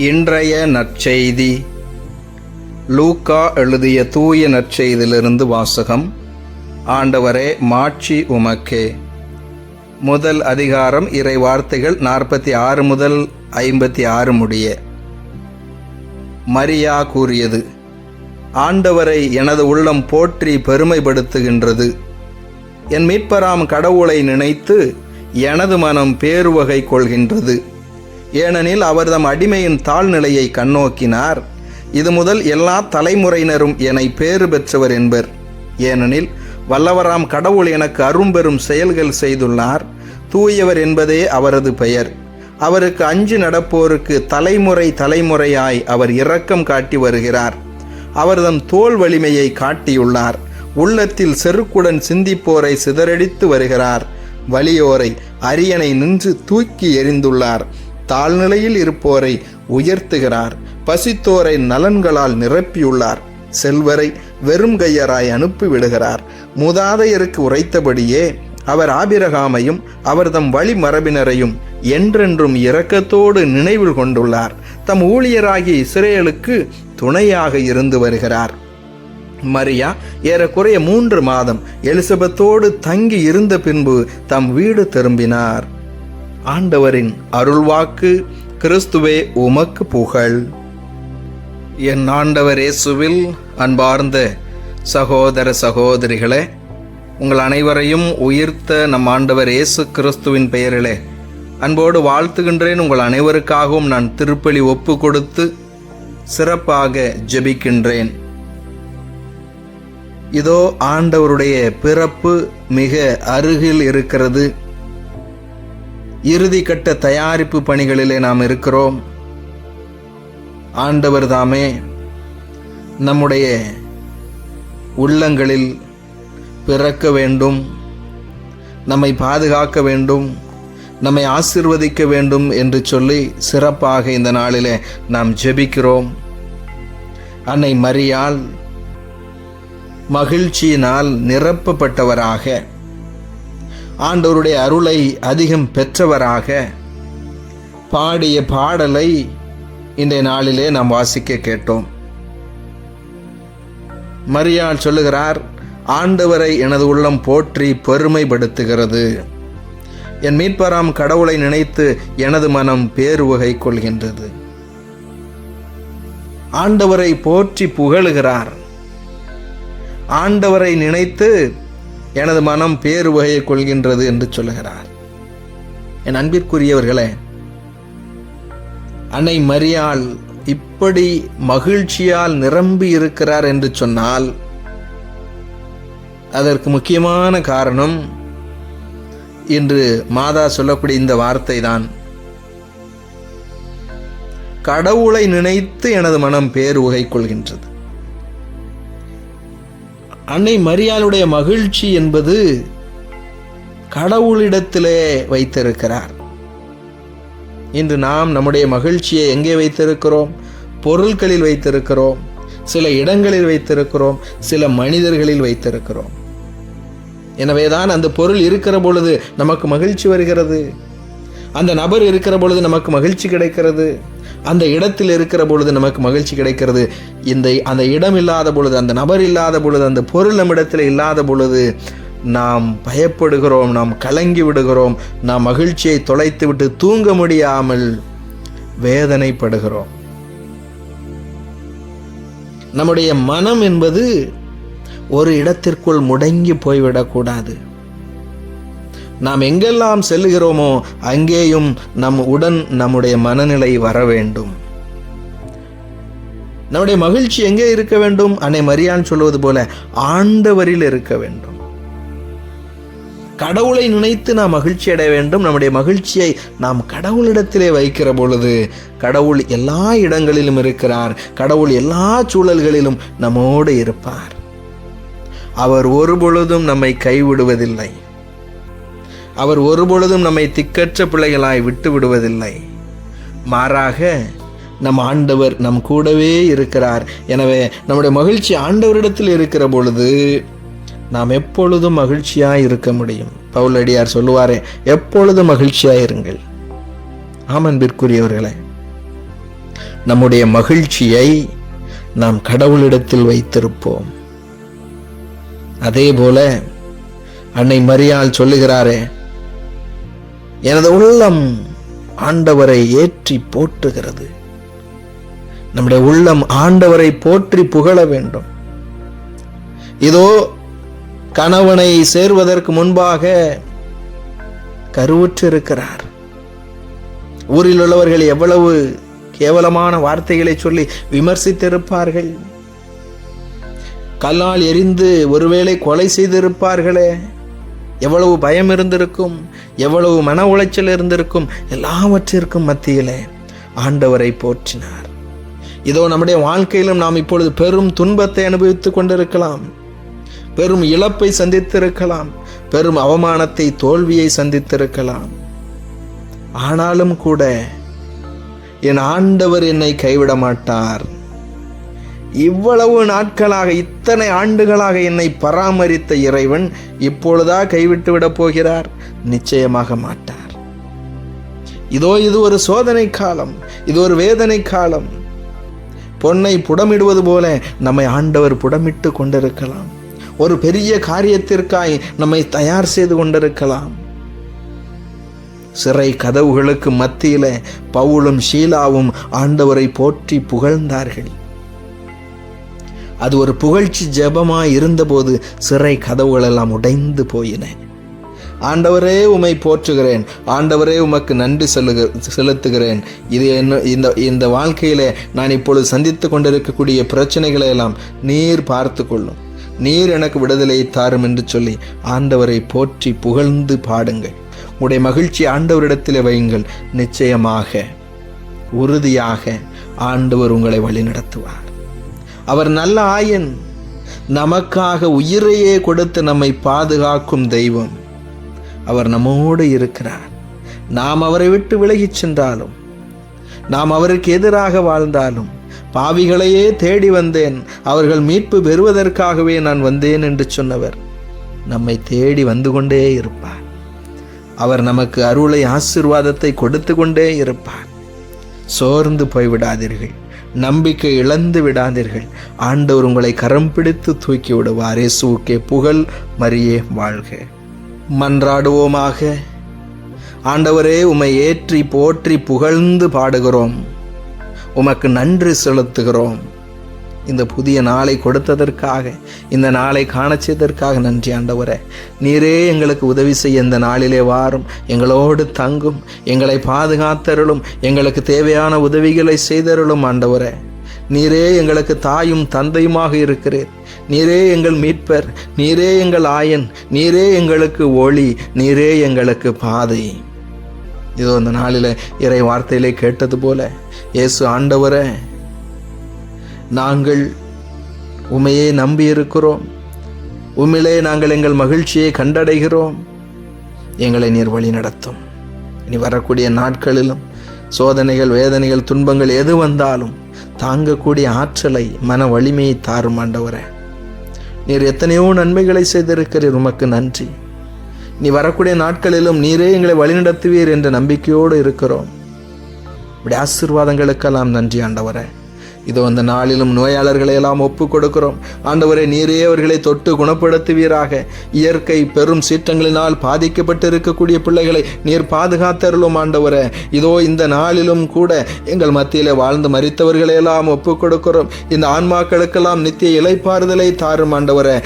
இன்றைய நற்செய்தி. லூக்கா எழுதிய தூய நற்செய்தியிலிருந்து வாசகம். ஆண்டவரே மாட்சி உமக்கே. முதல் அதிகாரம் இறை வார்த்தைகள் நாற்பத்தி ஆறு முதல் ஐம்பத்தி ஆறு முடிய. மரியா கூறியது ஆண்டவரை எனது உள்ளம் போற்றி பெருமைப்படுத்துகின்றது. என் மீட்பராம் கடவுளை நினைத்து எனது மனம் பேருவகை கொள்கின்றது. ஏனெனில் அவர் தம் அடிமையின் தாழ்நிலையை கண்ணோக்கினார். இது முதல் எல்லா தலைமுறையினரும் என்னை பேறு பெற்றவர் என்பர். ஏனெனில் வல்லவராம் கடவுள் எனக்கு அரும்பெரும் செயல்கள் செய்துள்ளார். தூயவர் என்பதே அவரது பெயர். அவருக்கு அஞ்சு நடப்போருக்கு தலைமுறை தலைமுறையாய் அவர் இரக்கம் காட்டி வருகிறார். அவர்தம் தோல் வலிமையை காட்டியுள்ளார். உள்ளத்தில் செருக்குடன் சிந்திப்போரை சிதறடித்து வருகிறார். வலியோரை அரியணை நின்று தூக்கி எறிந்துள்ளார். தாழ்நிலையில் இருப்போரை உயர்த்துகிறார். பசித்தோரை நலன்களால் நிரப்பியுள்ளார். செல்வரை வெறும் கையராய் அனுப்பிவிடுகிறார். மூதாதையருக்கு உரைத்தபடியே அவர் ஆபிரகாமையும் அவர்தம் வழிமரபினரையும் என்றென்றும் இரக்கத்தோடு நினைவில் கொண்டுள்ளார். தம் ஊழியராகிய இஸ்ரேலுக்கு துணையாக இருந்து வருகிறார். மரியா ஏறக்குறைய மூன்று மாதம் எலிசபெத்தோடு தங்கி இருந்த பின்பு தம் வீடு திரும்பினார். ஆண்டவரின் அருள்வாக்கு கிறிஸ்துவே உமக்கு புகழ். என் ஆண்டவர் இயேசுவில் அன்பார்ந்த சகோதர சகோதரிகளே உங்கள் அனைவரையும் உயிர்த்த நம் ஆண்டவர் இயேசு கிறிஸ்துவின் பெயரிலே அன்போடு வாழ்த்துகின்றேன். உங்கள் அனைவருக்காகவும் நான் திருப்பலி ஒப்பு கொடுத்து சிறப்பாக ஜெபிக்கின்றேன். இதோ ஆண்டவருடைய பிறப்பு மிக அருகில் இருக்கிறது. இறுதி கட்ட தயாரிப்பு பணிகளிலே நாம் இருக்கிறோம். ஆண்டவர் தாமே நம்முடைய உள்ளங்களில் பிறக்க வேண்டும். நம்மை பாதுகாக்க வேண்டும். நம்மை ஆசிர்வதிக்க வேண்டும் என்று சொல்லி சிறப்பாக இந்த நாளிலே நாம் ஜெபிக்கிறோம். அன்னை மறியால் மகிழ்ச்சியினால் நிரப்பப்பட்டவராக ஆண்டவருடைய அருளை அதிகம் பெற்றவராக பாடிய பாடலை இன்றைய நாளிலே நாம் வாசிக்க கேட்டோம். மரியாள் சொல்லுகிறார் ஆண்டவரை எனது உள்ளம் போற்றி பெருமைப்படுத்துகிறது. என் மீட்பராம் கடவுளை நினைத்து எனது மனம் பேருவகை கொள்கின்றது. ஆண்டவரை போற்றி புகழுகிறார். ஆண்டவரை நினைத்து எனது மனம் பேருவகையை கொள்கின்றது என்று சொல்லுகிறார். என் அன்பிற்குரியவர்களே அன்னை மரியாள் இப்படி மகிழ்ச்சியால் நிரம்பி இருக்கிறார் என்று சொன்னால் அதற்கு முக்கியமான காரணம் இன்று மாதா சொல்லக்கூடிய இந்த வார்த்தை தான் கடவுளை நினைத்து எனது மனம் பேருவகை கொள்கின்றது. அன்னை மரியாளுடைய மகிழ்ச்சி என்பது கடவுளிடத்திலே வைத்திருக்கிறார். இன்று நாம் நம்முடைய மகிழ்ச்சியை எங்கே வைத்திருக்கிறோம்? பொருட்களில் வைத்திருக்கிறோம். சில இடங்களில் வைத்திருக்கிறோம். சில மனிதர்களில் வைத்திருக்கிறோம். எனவேதான் அந்த பொருள் இருக்கிற பொழுது நமக்கு மகிழ்ச்சி வருகிறது. அந்த நபர் இருக்கிற பொழுது நமக்கு மகிழ்ச்சி கிடைக்கிறது. அந்த இடத்தில் இருக்கிற பொழுது நமக்கு மகிழ்ச்சி கிடைக்கிறது. இந்த அந்த இடம் இல்லாத பொழுது அந்த நபர் இல்லாத பொழுது அந்த பொருள் நம்மிடத்தில் இல்லாத பொழுது நாம் பயப்படுகிறோம் நாம் கலங்கி விடுகிறோம் நாம் மகிழ்ச்சியை தொலைத்து விட்டு தூங்க முடியாமல் வேதனைப்படுகிறோம். நம்முடைய மனம் என்பது ஒரு இடத்திற்குள் முடங்கி போய்விடக்கூடாது. நாம் எங்கெல்லாம் செல்லுகிறோமோ அங்கேயும் நம் உடன் நம்முடைய மனநிலை வர வேண்டும். நம்முடைய மகிழ்ச்சி எங்கே இருக்க வேண்டும்? அன்னை மரியான் சொல்வது போல ஆண்டவரில் இருக்க வேண்டும். கடவுளை நினைத்து நாம் மகிழ்ச்சி அடைய வேண்டும். நம்முடைய மகிழ்ச்சியை நாம் கடவுளிடத்திலே வைக்கிற பொழுது கடவுள் எல்லா இடங்களிலும் இருக்கிறார். கடவுள் எல்லா சூழல்களிலும் நம்மோடு இருப்பார். அவர் ஒரு பொழுதும் நம்மை கைவிடுவதில்லை. அவர் ஒருபொழுதும் நம்மை திக்கற்ற பிள்ளைகளாய் விட்டு விடுவதில்லை மாறாக நம் ஆண்டவர் நம் கூடவே இருக்கிறார். எனவே நம்முடைய மகிழ்ச்சி ஆண்டவரிடத்தில் இருக்கிற பொழுது நாம் எப்பொழுதும் மகிழ்ச்சியாக இருக்க முடியும். பவுலடியார் சொல்லுவாரே எப்பொழுதும் மகிழ்ச்சியாக இருங்கள். ஆமன்பிற்குரியவர்களே நம்முடைய மகிழ்ச்சியை நாம் கடவுளிடத்தில் வைத்திருப்போம். அதே போல அன்னை மரியாள் சொல்லுகிறாரே எனது உள்ளம் ஆண்டவரை ஏற்றி போற்றுகிறது. நம்முடைய உள்ளம் ஆண்டவரை போற்றி புகழ வேண்டும். இதோ கணவனை சேர்வதற்கு முன்பாக கருவுற்றிருக்கிறார். ஊரில் உள்ளவர்கள் எவ்வளவு கேவலமான வார்த்தைகளை சொல்லி விமர்சித்திருப்பார்கள். கல்லால் எரிந்து ஒருவேளை கொலை செய்திருப்பார்களே. எவ்வளவு பயம் இருந்திருக்கும் எவ்வளவு மன உளைச்சல் இருந்திருக்கும் எல்லாவற்றிற்கும் மத்தியிலே ஆண்டவரை போற்றினார். இதோ நம்முடைய வாழ்க்கையிலும் நாம் இப்பொழுது பெரும் துன்பத்தை அனுபவித்துக் கொண்டிருக்கலாம். பெரும் இழப்பை சந்தித்திருக்கலாம். பெரும் அவமானத்தை தோல்வியை சந்தித்திருக்கலாம். ஆனாலும் கூட என் ஆண்டவர் என்னை கைவிட மாட்டார் இவ்வளவு நாட்களாக இத்தனை ஆண்டுகளாக என்னை பராமரித்த இறைவன் இப்பொழுதா கைவிட்டு விடப் போகிறார்? நிச்சயமாக மாட்டார். இதோ இது ஒரு சோதனை காலம் இது ஒரு வேதனை காலம். பொன்னை புடமிடுவது போல நம்மை ஆண்டவர் புடமிட்டு கொண்டிருக்கலாம். ஒரு பெரிய காரியத்திற்காய் நம்மை தயார் செய்து கொண்டிருக்கலாம். சிறை கதவுகளுக்கு மத்தியில பவுலும் ஷீலாவும் ஆண்டவரை போற்றி புகழ்ந்தார்கள். அது ஒரு புகழ்ச்சி ஜெபமாக இருந்தபோது சிறை கதவுகளெல்லாம் உடைந்து போயின. ஆண்டவரே உமை போற்றுகிறேன். ஆண்டவரே உமக்கு நன்றி சொல்லுக செலுத்துகிறேன். இது என்ன இந்த இந்த வாழ்க்கையில் நான் இப்பொழுது சந்தித்து கொண்டிருக்கக்கூடிய பிரச்சனைகளை எல்லாம் நீர் பார்த்து கொள்ளும் நீர் எனக்கு விடுதலையை தாரும் என்று சொல்லி ஆண்டவரை போற்றி புகழ்ந்து பாடுங்கள். உடைய மகிழ்ச்சி ஆண்டவரிடத்தில் வையுங்கள். நிச்சயமாக உறுதியாக ஆண்டவர் உங்களை வழிநடத்துவார். அவர் நல்ல ஆயன். நமக்காக உயிரையே கொடுத்து நம்மை பாதுகாக்கும் தெய்வம். அவர் நம்மோடு இருக்கிறார். நாம் அவரை விட்டு விலகிச் சென்றாலும் நாம் அவருக்கு எதிராக வாழ்ந்தாலும் பாவிகளையே தேடி வந்தேன் அவர்கள் மீட்பு பெறுவதற்காகவே நான் வந்தேன் என்று சொன்னவர் நம்மை தேடி வந்து கொண்டே இருப்பார். அவர் நமக்கு அருளை ஆசிர்வாதத்தை கொடுத்து கொண்டே இருப்பார். சோர்ந்து போய்விடாதீர்கள். நம்பிக்கை இழந்து விடாதீர்கள். ஆண்டவர் உங்களை கரம் பிடித்து தூக்கி விடுவார். இயேசுக்கே புகழ் மரியே வாழ்க. மன்றாடுவோமாக. ஆண்டவரே உம்மை ஏற்றி போற்றி புகழ்ந்து பாடுகிறோம். உமக்கு நன்றி செலுத்துகிறோம். இந்த புதிய நாளை கொடுத்ததற்காக இந்த நாளை காணச் செய்ததற்காக நன்றி ஆண்டவரே. நீரே எங்களுக்கு உதவி செய்ய இந்த நாளிலே வாரும் எங்களோடு தங்கும் எங்களை பாதுகாத்தருளும் எங்களுக்கு தேவையான உதவிகளை செய்தருளும் ஆண்டவரே. நீரே எங்களுக்கு தாயும் தந்தையுமாக இருக்கிறீர். நீரே எங்கள் மீட்பர் நீரே எங்கள் ஆயன் நீரே எங்களுக்கு ஒளி நீரே எங்களுக்கு பாதை. இதோ இந்த நாளில் இறை வார்த்தையிலே கேட்டது போல இயேசு ஆண்டவரே நாங்கள் உமையே நம்பி இருக்கிறோம் உம்மிலே நாங்கள் எங்கள் மகிழ்ச்சியை கண்டடைகிறோம். எங்களை நீர் வழி நடத்தும். இனி வரக்கூடிய நாட்களிலும் சோதனைகள் வேதனைகள் துன்பங்கள் எது வந்தாலும் தாங்கக்கூடிய ஆற்றலை மன வலிமையை தாரும் ஆண்டவரே. நீர் எத்தனையோ நன்மைகளை செய்திருக்கிறீர். உமக்கு நன்றி. நீ வரக்கூடிய நாட்களிலும் நீரே எங்களை வழிநடத்துவீர் என்ற நம்பிக்கையோடு இருக்கிறோம். இப்படி ஆசீர்வாதங்களுக்கெல்லாம் நன்றி ஆண்டவரே. இதோ அந்த நாளிலும் நோயாளர்களை எல்லாம் ஒப்பு கொடுக்கிறோம் ஆண்டவரே நீரே அவர்களை தொட்டு குணப்படுத்துவீராக. இயற்கை பெரும் சீற்றங்களினால் பாதிக்கப்பட்டு இருக்கக்கூடிய பிள்ளைகளை நீர் பாதுகாத்தருளும் ஆண்டவரே. இதோ இந்த நாளிலும் கூட எங்கள் மத்தியிலே வாழ்ந்து மறித்தவர்களை எல்லாம் ஒப்பு கொடுக்கிறோம் இந்த ஆன்மாக்களுக்கெல்லாம் நித்திய இலைப்பாறுதலை தாரும் ஆண்டவரே.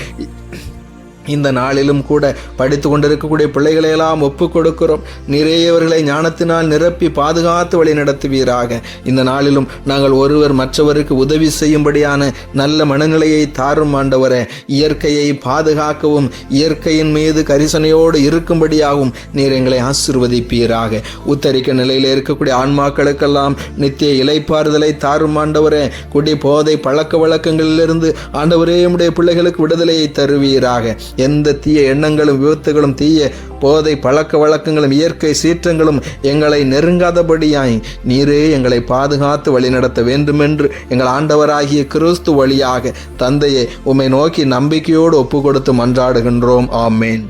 இந்த நாளிலும் கூட படித்து கொண்டிருக்கக்கூடிய பிள்ளைகளையெல்லாம் ஒப்புக் கொடுக்கிறோம் நிறையவர்களை ஞானத்தினால் நிரப்பி பாதுகாத்து வழி நடத்துவீராக. இந்த நாளிலும் நாங்கள் ஒருவர் மற்றவருக்கு உதவி செய்யும்படியான நல்ல மனநிலையை தாரும் ஆண்டவரே. இயற்கையை பாதுகாக்கவும் இயற்கையின் மீது கரிசனையோடு இருக்கும்படியாகவும் நீர் எங்களை ஆசிர்வதிப்பீராக. உத்தரிக்க நிலையில் இருக்கக்கூடிய ஆன்மாக்களுக்கெல்லாம் நித்திய இலைப்பாறுதலை தாரும் ஆண்டவரே. குடி போதை பழக்க வழக்கங்களிலிருந்து ஆண்டவரே உடைய பிள்ளைகளுக்கு விடுதலையை தருவீராக. எந்த தீய எண்ணங்களும் விபத்துகளும் தீய போதை பழக்க வழக்கங்களும் இயற்கை சீற்றங்களும் எங்களை நெருங்காதபடியாய் நீரே எங்களை பாதுகாத்து வழிநடத்த வேண்டுமென்று எங்கள் ஆண்டவராகிய கிறிஸ்து வழியாக தந்தையை உம்மை நோக்கி நம்பிக்கையோடு ஒப்பு கொடுத்து மன்றாடுகின்றோம். ஆமேன்.